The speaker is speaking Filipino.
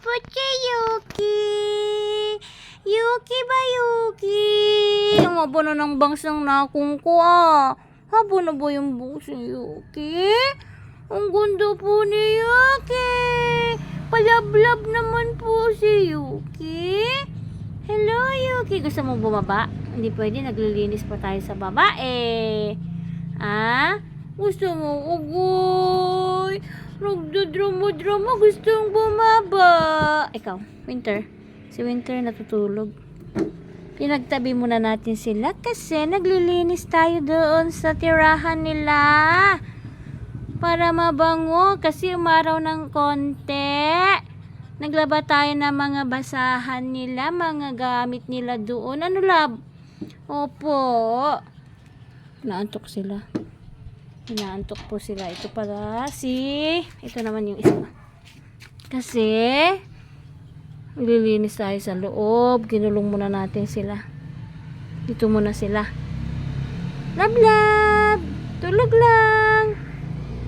po si Yuki. Yuki ba Yuki? Haba na ng bangs ng nakong ko ah. Haba na ba yung bangs ni Yuki? Ang ganda po ni Yuki. Palablab naman po si Yuki. Hello Yuki. Gusto mo bumaba? Hindi pwede. Naglilinis pa tayo sa baba eh. Ah? Gusto mo ugoy? Nagdadrama-drama, gustong bumaba. Ikaw, Winter. Si Winter natutulog. Pinagtabi muna natin sila kasi naglilinis tayo doon sa tirahan nila. Para mabango kasi umaraw ng konti. Naglaba tayo ng mga basahan nila, mga gamit nila doon. Ano lab? Opo. Naantok sila. Inaantok po sila. Ito pala si... Ito naman yung isa. Kasi... Ililinis tayo sa loob. Ginulong muna natin sila. Dito muna sila. Love, love!